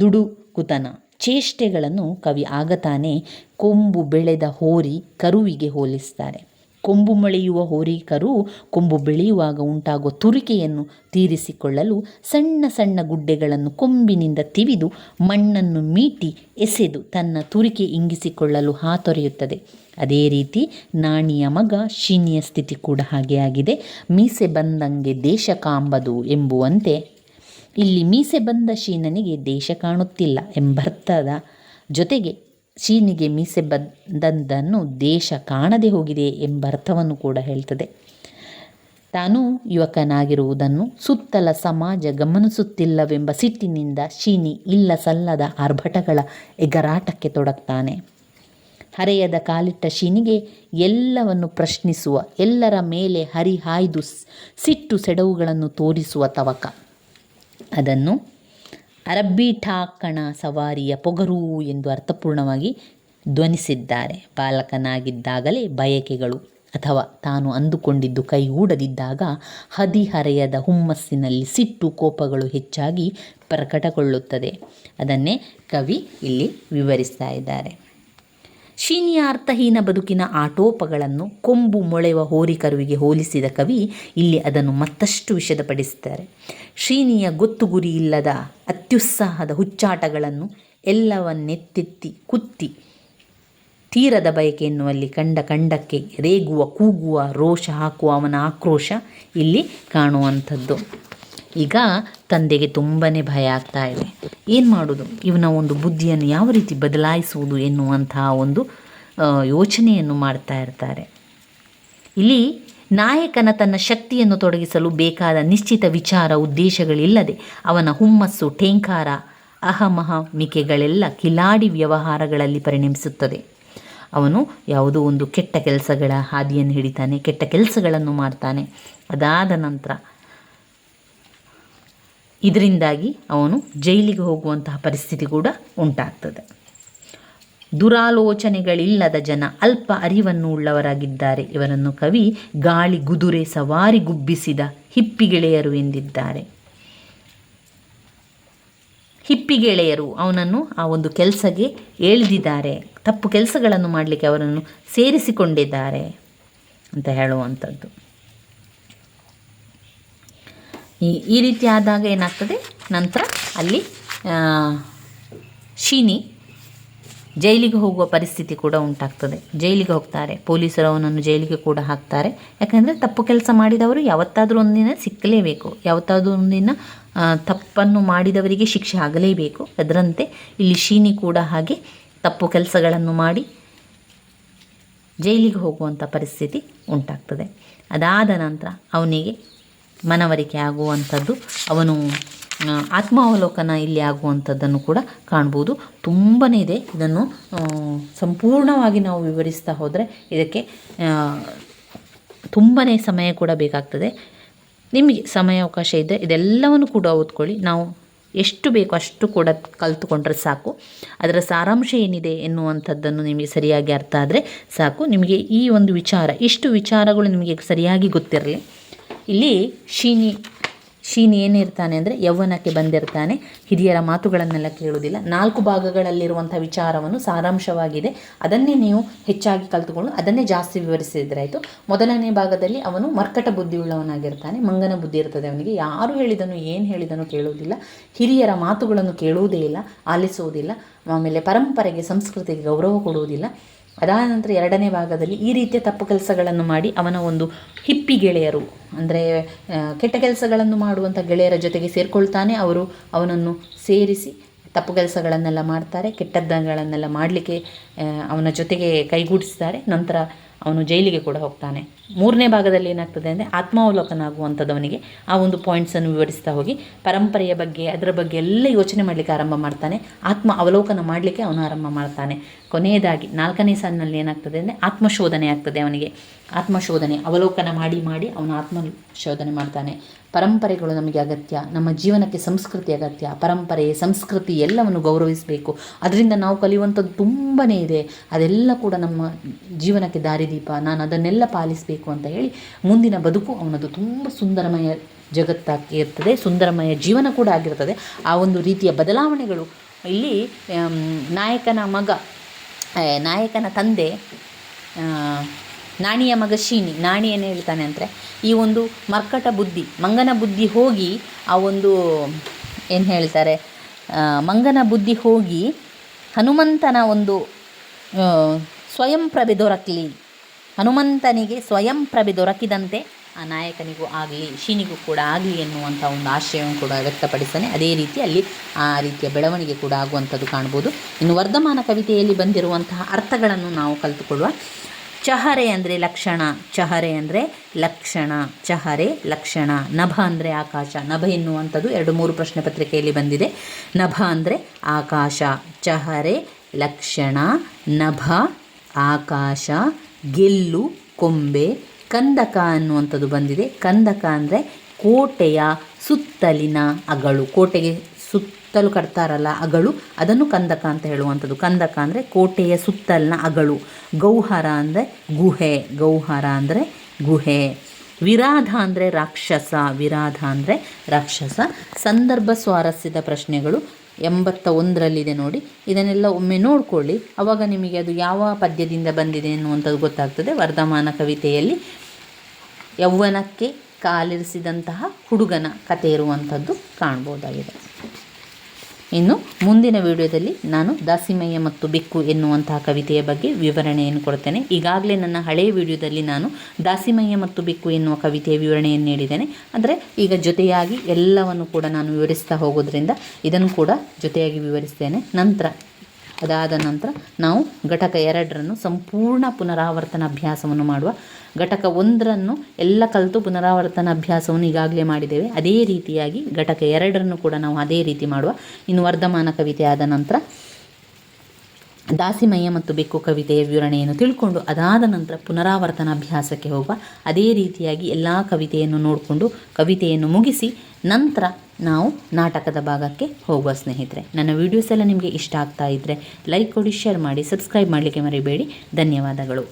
ದುಡುಕುತನ. ಚೇಷ್ಟೆಗಳನ್ನು ಕವಿ ಆಗತಾನೆ ಕೊಂಬು ಬೆಳೆದ ಹೋರಿ ಕರುವಿಗೆ ಹೋಲಿಸ್ತಾರೆ. ಕೊಂಬು ಮೊಳೆಯುವ ಹೋರಿ ಕರು ಕೊಂಬು ಬೆಳೆಯುವಾಗ ಉಂಟಾಗುವ ತುರಿಕೆಯನ್ನು ತೀರಿಸಿಕೊಳ್ಳಲು ಸಣ್ಣ ಸಣ್ಣ ಗುಡ್ಡೆಗಳನ್ನು ಕೊಂಬಿನಿಂದ ತಿವಿದು ಮಣ್ಣನ್ನು ಮೀಟಿ ಎಸೆದು ತನ್ನ ತುರಿಕೆ ಇಂಗಿಸಿಕೊಳ್ಳಲು ಹಾತೊರೆಯುತ್ತದೆ. ಅದೇ ರೀತಿ ನಾಣಿಯ ಮಗ ಶೀನಿಯ ಸ್ಥಿತಿ ಕೂಡ ಹಾಗೆ ಆಗಿದೆ. ಮೀಸೆ ಬಂದಂಗೆ ದೇಶ ಕಾಂಬದು ಎಂಬುವಂತೆ ಇಲ್ಲಿ ಮೀಸೆ ಬಂದ ಶೀನನಿಗೆ ದೇಶ ಕಾಣುತ್ತಿಲ್ಲ ಎಂಬರ್ಥದ ಜೊತೆಗೆ ಶೀನಿಗೆ ಮೀಸೆ ಬಂದದ್ದನ್ನು ದೇಶ ಕಾಣದೆ ಹೋಗಿದೆ ಎಂಬರ್ಥವನ್ನು ಕೂಡ ಹೇಳ್ತದೆ. ತಾನು ಯುವಕನಾಗಿರುವುದನ್ನು ಸುತ್ತಲ ಸಮಾಜ ಗಮನಿಸುತ್ತಿಲ್ಲವೆಂಬ ಸಿಟ್ಟಿನಿಂದ ಶೀನಿ ಇಲ್ಲ ಸಲ್ಲದ ಆರ್ಭಟಗಳ ಎಗರಾಟಕ್ಕೆ ತೊಡಗ್ತಾನೆ. ಹರೆಯದ ಕಾಲಿಟ್ಟ ಶೀನಿಗೆ ಎಲ್ಲವನ್ನು ಪ್ರಶ್ನಿಸುವ ಎಲ್ಲರ ಮೇಲೆ ಹರಿಹಾಯ್ದು ಸಿಟ್ಟು ಸೆಡವುಗಳನ್ನು ತೋರಿಸುವ ತವಕ. ಅದನ್ನು ಅರಬ್ಬಿ ಠಾಕಣ ಸವಾರಿಯ ಪೊಗರು ಎಂದು ಅರ್ಥಪೂರ್ಣವಾಗಿ ಧ್ವನಿಸಿದ್ದಾರೆ. ಬಾಲಕನಾಗಿದ್ದಾಗಲೇ ಬಯಕೆಗಳು ಅಥವಾ ತಾನು ಅಂದುಕೊಂಡಿದ್ದು ಕೈಗೂಡದಿದ್ದಾಗ ಹದಿಹರೆಯದ ಹುಮ್ಮಸ್ಸಿನಲ್ಲಿ ಸಿಟ್ಟು ಕೋಪಗಳು ಹೆಚ್ಚಾಗಿ ಪ್ರಕಟಗೊಳ್ಳುತ್ತದೆ. ಅದನ್ನೇ ಕವಿ ಇಲ್ಲಿ ವಿವರಿಸ್ತಾ ಇದ್ದಾರೆ. ಶೀನಿಯ ಅರ್ಥಹೀನ ಬದುಕಿನ ಆಟೋಪಗಳನ್ನು ಕೊಂಬು ಮೊಳೆವ ಹೋರಿಕರುವಿಗೆ ಹೋಲಿಸಿದ ಕವಿ ಇಲ್ಲಿ ಅದನ್ನು ಮತ್ತಷ್ಟು ವಿಷದಪಡಿಸುತ್ತಾರೆ. ಶ್ರೀನಿಯ ಗೊತ್ತು ಇಲ್ಲದ ಅತ್ಯುತ್ಸಾಹದ ಹುಚ್ಚಾಟಗಳನ್ನು ಎಲ್ಲವನ್ನೆತ್ತೆತ್ತಿ ಕುತ್ತಿ ತೀರದ ಬಯಕೆ ಎನ್ನುವಲ್ಲಿ ಕಂಡ ಕಂಡಕ್ಕೆ ರೇಗುವ ಕೂಗುವ ರೋಷ ಹಾಕುವ ಅವನ ಆಕ್ರೋಶ ಇಲ್ಲಿ ಕಾಣುವಂಥದ್ದು. ಈಗ ತಂದೆಗೆ ತುಂಬಾ ಭಯ ಆಗ್ತಾ ಇದೆ. ಏನು ಮಾಡೋದು? ಇವನ ಒಂದು ಬುದ್ಧಿಯನ್ನು ಯಾವ ರೀತಿ ಬದಲಾಯಿಸುವುದು ಎನ್ನುವಂತಹ ಒಂದು ಯೋಚನೆಯನ್ನು ಮಾಡ್ತಾ ಇರ್ತಾರೆ. ಇಲ್ಲಿ ನಾಯಕನ ತನ್ನ ಶಕ್ತಿಯನ್ನು ತೊಡಗಿಸಲು ಬೇಕಾದ ನಿಶ್ಚಿತ ವಿಚಾರ, ಉದ್ದೇಶಗಳಿಲ್ಲದೆ ಅವನ ಹುಮ್ಮಸ್ಸು ಠೇಂಕಾರ ಅಹಮಹ ಮಿಕೆಗಳೆಲ್ಲ ಕಿಲಾಡಿ ವ್ಯವಹಾರಗಳಲ್ಲಿ ಪರಿಣಮಿಸುತ್ತದೆ. ಅವನು ಯಾವುದೋ ಒಂದು ಕೆಟ್ಟ ಕೆಲಸಗಳ ಹಾದಿಯನ್ನು ಹಿಡಿತಾನೆ, ಕೆಟ್ಟ ಕೆಲಸಗಳನ್ನು ಮಾಡ್ತಾನೆ. ಅದಾದ ನಂತರ ಇದರಿಂದಾಗಿ ಅವನು ಜೈಲಿಗೆ ಹೋಗುವಂತಹ ಪರಿಸ್ಥಿತಿ ಕೂಡ ಉಂಟಾಗ್ತದೆ. ದುರಾಲೋಚನೆಗಳಿಲ್ಲದ ಜನ ಅಲ್ಪ ಅರಿವನ್ನು ಉಳ್ಳವರಾಗಿದ್ದಾರೆ. ಇವರನ್ನು ಕವಿ ಗಾಳಿ ಗುದುರೆ ಸವಾರಿ ಗುಬ್ಬಿಸಿದ ಹಿಪ್ಪಿಗೆಳೆಯರು ಎಂದಿದ್ದಾರೆ. ಹಿಪ್ಪಿಗೆಳೆಯರು ಅವನನ್ನು ಆ ಒಂದು ಕೆಲಸಕ್ಕೆ ಎಳೆದಿದ್ದಾರೆ. ತಪ್ಪು ಕೆಲಸಗಳನ್ನು ಮಾಡಲಿಕ್ಕೆ ಅವರನ್ನು ಸೇರಿಸಿಕೊಂಡಿದ್ದಾರೆ ಅಂತ ಹೇಳುವಂಥದ್ದು. ಈ ರೀತಿ ಆದಾಗ ಏನಾಗ್ತದೆ? ನಂತರ ಅಲ್ಲಿ ಶೀನಿ ಜೈಲಿಗೆ ಹೋಗುವ ಪರಿಸ್ಥಿತಿ ಕೂಡ ಉಂಟಾಗ್ತದೆ. ಜೈಲಿಗೆ ಹೋಗ್ತಾರೆ. ಪೊಲೀಸರು ಅವನನ್ನು ಜೈಲಿಗೆ ಕೂಡ ಹಾಕ್ತಾರೆ. ಯಾಕಂದರೆ ತಪ್ಪು ಕೆಲಸ ಮಾಡಿದವರು ಯಾವತ್ತಾದರೂ ಒಂದಿನ ಸಿಕ್ಕಲೇಬೇಕು. ಯಾವತ್ತಾದರೂ ಒಂದಿನ ತಪ್ಪನ್ನು ಮಾಡಿದವರಿಗೆ ಶಿಕ್ಷೆ ಆಗಲೇಬೇಕು. ಅದರಂತೆ ಇಲ್ಲಿ ಶೀನಿ ಕೂಡ ಹಾಗೆ ತಪ್ಪು ಕೆಲಸಗಳನ್ನು ಮಾಡಿ ಜೈಲಿಗೆ ಹೋಗುವಂಥ ಪರಿಸ್ಥಿತಿ ಉಂಟಾಗ್ತದೆ. ಅದಾದ ನಂತರ ಅವನಿಗೆ ಮನವರಿಕೆ ಆಗುವಂಥದ್ದು, ಅವನು ಆತ್ಮಾವಲೋಕನ ಇಲ್ಲಿ ಆಗುವಂಥದ್ದನ್ನು ಕೂಡ ಕಾಣ್ಬೋದು. ತುಂಬಾ ಇದೆ ಇದನ್ನು ಸಂಪೂರ್ಣವಾಗಿ ನಾವು ವಿವರಿಸ್ತಾ ಹೋದರೆ ಇದಕ್ಕೆ ತುಂಬಾ ಸಮಯ ಕೂಡ ಬೇಕಾಗ್ತದೆ. ನಿಮಗೆ ಸಮಯ ಅವಕಾಶ ಇದೆ ಇದೆಲ್ಲವನ್ನು ಕೂಡ ಓದ್ಕೊಳ್ಳಿ. ನಾವು ಎಷ್ಟು ಬೇಕೋ ಅಷ್ಟು ಕೂಡ ಕಲ್ತುಕೊಂಡ್ರೆ ಸಾಕು. ಅದರ ಸಾರಾಂಶ ಏನಿದೆ ಎನ್ನುವಂಥದ್ದನ್ನು ನಿಮಗೆ ಸರಿಯಾಗಿ ಅರ್ಥ ಆದರೆ ಸಾಕು. ನಿಮಗೆ ಈ ಒಂದು ವಿಚಾರ, ಇಷ್ಟು ವಿಚಾರಗಳು ನಿಮಗೆ ಸರಿಯಾಗಿ ಗೊತ್ತಿರಲಿ. ಇಲ್ಲಿ ಶೀನಿ ಶೀನಿ ಏನಿರ್ತಾನೆ ಅಂದರೆ ಯೌವನಕ್ಕೆ ಬಂದಿರ್ತಾನೆ. ಹಿರಿಯರ ಮಾತುಗಳನ್ನೆಲ್ಲ ಕೇಳುವುದಿಲ್ಲ. ನಾಲ್ಕು ಭಾಗಗಳಲ್ಲಿರುವಂಥ ವಿಚಾರವನ್ನು ಸಾರಾಂಶವಾಗಿದೆ. ಅದನ್ನೇ ನೀವು ಹೆಚ್ಚಾಗಿ ಕಲ್ತುಕೊಂಡು ಅದನ್ನೇ ಜಾಸ್ತಿ ವಿವರಿಸಿದ್ರಾಯಿತು ಮೊದಲನೇ ಭಾಗದಲ್ಲಿ ಅವನು ಮರ್ಕಟ ಬುದ್ಧಿ ಉಳ್ಳವನಾಗಿರ್ತಾನೆ ಮಂಗನ ಬುದ್ಧಿ ಇರ್ತದೆ ಅವನಿಗೆ. ಯಾರು ಹೇಳಿದನು, ಏನು ಹೇಳಿದನು ಕೇಳುವುದಿಲ್ಲ. ಹಿರಿಯರ ಮಾತುಗಳನ್ನು ಕೇಳುವುದೇ ಇಲ್ಲ, ಆಲಿಸುವುದಿಲ್ಲ. ಆಮೇಲೆ ಪರಂಪರೆಗೆ, ಸಂಸ್ಕೃತಿಗೆ ಗೌರವ ಕೊಡುವುದಿಲ್ಲ. ಅದಾದ ನಂತರ ಎರಡನೇ ಭಾಗದಲ್ಲಿ ಈ ರೀತಿಯ ತಪ್ಪು ಕೆಲಸಗಳನ್ನು ಮಾಡಿ ಅವನ ಒಂದು ಹಿಪ್ಪಿ ಗೆಳೆಯರು, ಅಂದರೆ ಕೆಟ್ಟ ಕೆಲಸಗಳನ್ನು ಮಾಡುವಂಥ ಗೆಳೆಯರ ಜೊತೆಗೆ ಸೇರಿಕೊಳ್ತಾನೆ. ಅವರು ಅವನನ್ನು ಸೇರಿಸಿ ತಪ್ಪು ಕೆಲಸಗಳನ್ನೆಲ್ಲ ಮಾಡ್ತಾರೆ ಕೆಟ್ಟದ್ದಗಳನ್ನೆಲ್ಲ ಮಾಡಲಿಕ್ಕೆ ಅವನ ಜೊತೆಗೆ ಕೈಗೂಡಿಸ್ತಾರೆ. ನಂತರ ಅವನು ಜೈಲಿಗೆ ಕೂಡ ಹೋಗ್ತಾನೆ. ಮೂರನೇ ಭಾಗದಲ್ಲಿ ಏನಾಗ್ತದೆ ಅಂದರೆ ಆತ್ಮಾವಲೋಕನ ಆಗುವಂಥದ್ದವನಿಗೆ ಆ ಒಂದು ಪಾಯಿಂಟ್ಸನ್ನು ವಿವರಿಸ್ತಾ ಹೋಗಿ, ಪರಂಪರೆಯ ಬಗ್ಗೆ, ಅದರ ಬಗ್ಗೆ ಎಲ್ಲ ಯೋಚನೆ ಮಾಡಲಿಕ್ಕೆ ಆರಂಭ ಮಾಡ್ತಾನೆ. ಆತ್ಮ ಅವಲೋಕನ ಮಾಡಲಿಕ್ಕೆ ಅವನು ಆರಂಭ ಮಾಡ್ತಾನೆ. ಕೊನೆಯದಾಗಿ ನಾಲ್ಕನೇ ಸಾಲಿನಲ್ಲಿ ಏನಾಗ್ತದೆ ಅಂದರೆ ಆತ್ಮಶೋಧನೆ ಆಗ್ತದೆ ಅವನಿಗೆ. ಆತ್ಮಶೋಧನೆ, ಅವಲೋಕನ ಮಾಡಿ ಮಾಡಿ ಅವನು ಆತ್ಮಶೋಧನೆ ಮಾಡ್ತಾನೆ. ಪರಂಪರೆಗಳು ನಮಗೆ ಅಗತ್ಯ, ನಮ್ಮ ಜೀವನಕ್ಕೆ ಸಂಸ್ಕೃತಿ ಅಗತ್ಯ, ಪರಂಪರೆ, ಸಂಸ್ಕೃತಿ ಎಲ್ಲವನ್ನು ಗೌರವಿಸಬೇಕು. ಅದರಿಂದ ನಾವು ಕಲಿಯುವಂಥದ್ದು ತುಂಬಾ ಇದೆ. ಅದೆಲ್ಲ ಕೂಡ ನಮ್ಮ ಜೀವನಕ್ಕೆ ದಾರಿದೀಪ. ನಾನು ಅದನ್ನೆಲ್ಲ ಪಾಲಿಸಬೇಕು ಅಂತ ಹೇಳಿ ಮುಂದಿನ ಬದುಕು ಅವನದು ತುಂಬ ಸುಂದರಮಯ ಜಗತ್ತಾಗಿ ಇರ್ತದೆ. ಸುಂದರಮಯ ಜೀವನ ಕೂಡ ಆಗಿರ್ತದೆ. ಆ ಒಂದು ರೀತಿಯ ಬದಲಾವಣೆಗಳು ಇಲ್ಲಿ ನಾಯಕನ ಮಗ ನಾಯಕನ ತಂದೆ ನಾಣಿಯ ಮಗ ಶೀನಿ ನಾಣಿ ಏನು ಹೇಳ್ತಾನೆ ಅಂದರೆ ಈ ಒಂದು ಮರ್ಕಟ ಬುದ್ಧಿ, ಮಂಗನ ಬುದ್ಧಿ ಹೋಗಿ ಆ ಒಂದು ಏನು ಹೇಳ್ತಾರೆ ಮಂಗನ ಬುದ್ಧಿ ಹೋಗಿ ಹನುಮಂತನ ಒಂದು ಸ್ವಯಂ ಪ್ರಭೆ ದೊರಕಲಿ. ಹನುಮಂತನಿಗೆ ಸ್ವಯಂ ಪ್ರಭೆ ದೊರಕಿದಂತೆ ಆ ನಾಯಕನಿಗೂ ಆಗಲಿ, ಶೀನಿಗೂ ಕೂಡ ಆಗಲಿ ಎನ್ನುವಂಥ ಒಂದು ಆಶಯವನ್ನು ಕೂಡ ವ್ಯಕ್ತಪಡಿಸ್ತಾನೆ. ಅದೇ ರೀತಿ ಅಲ್ಲಿ ಆ ರೀತಿಯ ಬೆಳವಣಿಗೆ ಕೂಡ ಆಗುವಂಥದ್ದು ಕಾಣ್ಬೋದು. ಇನ್ನು ವರ್ಧಮಾನ ಕವಿತೆಯಲ್ಲಿ ಬಂದಿರುವಂತಹ ಅರ್ಥಗಳನ್ನು ನಾವು ಕಲಿತುಕೊಳ್ಳುವ ಚಹರೆ ಅಂದರೆ ಲಕ್ಷಣ, ಚಹರೆ ಅಂದರೆ ಲಕ್ಷಣ, ಚಹರೆ ಲಕ್ಷಣ, ನಭ ಅಂದರೆ ಆಕಾಶ, ನಭ ಎನ್ನುವಂಥದ್ದು ಎರಡು ಮೂರು ಪ್ರಶ್ನೆ ಪತ್ರಿಕೆಯಲ್ಲಿ ಬಂದಿದೆ. ನಭ ಅಂದರೆ ಆಕಾಶ, ಚಹರೆ ಲಕ್ಷಣ, ನಭ ಆಕಾಶ, ಗೆಲ್ಲು, ಕೊಂಬೆ, ಕಂದಕ ಅನ್ನುವಂಥದ್ದು ಬಂದಿದೆ. ಕಂದಕ ಅಂದರೆ ಕೋಟೆಯ ಸುತ್ತಲಿನ ಅಗಳು, ಕೋಟೆಗೆ ಸುತ್ತಲೂ ಕಟ್ತಾರಲ್ಲ ಅಗಳು, ಅದನ್ನು ಕಂದಕ ಅಂತ ಹೇಳುವಂಥದ್ದು. ಕಂದಕ ಅಂದರೆ ಕೋಟೆಯ ಸುತ್ತಲಿನ ಅಗಳು. ಗೌಹರ ಅಂದರೆ ಗುಹೆ, ಗೌಹರ ಅಂದರೆ ಗುಹೆ. ವಿರಾಧ ಅಂದರೆ ರಾಕ್ಷಸ, ವಿರಾಧ ಅಂದರೆ ರಾಕ್ಷಸ. ಸಂದರ್ಭ ಸ್ವಾರಸ್ಯದ ಪ್ರಶ್ನೆಗಳು ಎಂಬತ್ತ ಒಂದರಲ್ಲಿದೆ ನೋಡಿ. ಇದನ್ನೆಲ್ಲ ಒಮ್ಮೆ ನೋಡಿಕೊಳ್ಳಿ. ಆವಾಗ ನಿಮಗೆ ಅದು ಯಾವ ಪದ್ಯದಿಂದ ಬಂದಿದೆ ಎನ್ನುವಂಥದ್ದು ಗೊತ್ತಾಗ್ತದೆ. ವರ್ಧಮಾನ ಕವಿತೆಯಲ್ಲಿ ಯೌವನಕ್ಕೆ ಕಾಲಿರಿಸಿದಂತಹ ಹುಡುಗನ ಕಥೆ ಇರುವಂಥದ್ದು ಕಾಣ್ಬೋದಾಗಿದೆ. ಇನ್ನು ಮುಂದಿನ ವಿಡಿಯೋದಲ್ಲಿ ನಾನು ದಾಸಿಮಯ್ಯ ಮತ್ತು ಬೆಕ್ಕು ಎನ್ನುವಂತಹ ಕವಿತೆಯ ಬಗ್ಗೆ ವಿವರಣೆಯನ್ನು ಕೊಡ್ತೇನೆ. ಈಗಾಗಲೇ ನನ್ನ ಹಳೆಯ ವಿಡಿಯೋದಲ್ಲಿ ನಾನು ದಾಸಿಮಯ್ಯ ಮತ್ತು ಬೆಕ್ಕು ಎನ್ನುವ ಕವಿತೆಯ ವಿವರಣೆಯನ್ನು ನೀಡಿದ್ದೇನೆ. ಅಂದರೆ ಈಗ ಜೊತೆಯಾಗಿ ಎಲ್ಲವನ್ನು ಕೂಡ ನಾನು ವಿವರಿಸ್ತಾ ಹೋಗೋದ್ರಿಂದ ಇದನ್ನು ಕೂಡ ಜೊತೆಯಾಗಿ ವಿವರಿಸ್ತೇನೆ. ನಂತರ ಅದಾದ ನಂತರ ನಾವು ಘಟಕ ಎರಡರನ್ನು ಸಂಪೂರ್ಣ ಪುನರಾವರ್ತನ ಅಭ್ಯಾಸವನ್ನು ಮಾಡುವ ಘಟಕ ಒಂದರನ್ನು ಎಲ್ಲ ಕಲಿತು ಪುನರಾವರ್ತನ ಅಭ್ಯಾಸವನ್ನು ಈಗಾಗಲೇ ಮಾಡಿದ್ದೇವೆ. ಅದೇ ರೀತಿಯಾಗಿ ಘಟಕ ಎರಡರನ್ನು ಕೂಡ ನಾವು ಅದೇ ರೀತಿ ಮಾಡುವ. ಇನ್ನು ವರ್ಧಮಾನ ಕವಿತೆ ಆದ ನಂತರ ದಾಸಿಮಯ್ಯ ಮತ್ತು ಬೆಕ್ಕು ಕವಿತೆಯ ವಿವರಣೆಯನ್ನು ತಿಳ್ಕೊಂಡು ಅದಾದ ನಂತರ ಪುನರಾವರ್ತನ ಅಭ್ಯಾಸಕ್ಕೆ ಹೋಗುವ ಅದೇ ರೀತಿಯಾಗಿ ಎಲ್ಲ ಕವಿತೆಯನ್ನು ನೋಡಿಕೊಂಡು ಕವಿತೆಯನ್ನು ಮುಗಿಸಿ ನಂತರ ನಾವು ನಾಟಕದ ಭಾಗಕ್ಕೆ ಹೋಗುವ ಸ್ನೇಹಿತರೆ. ನನ್ನ ವೀಡಿಯೋಸ್ ಎಲ್ಲ ನಿಮಗೆ ಇಷ್ಟ ಆಗ್ತಾ ಇದ್ದರೆ ಲೈಕ್ ಕೊಡಿ ಶೇರ್ ಮಾಡಿ ಸಬ್ಸ್ಕ್ರೈಬ್ ಮಾಡಲಿಕ್ಕೆ ಮರಿಬೇಡಿ. ಧನ್ಯವಾದಗಳು.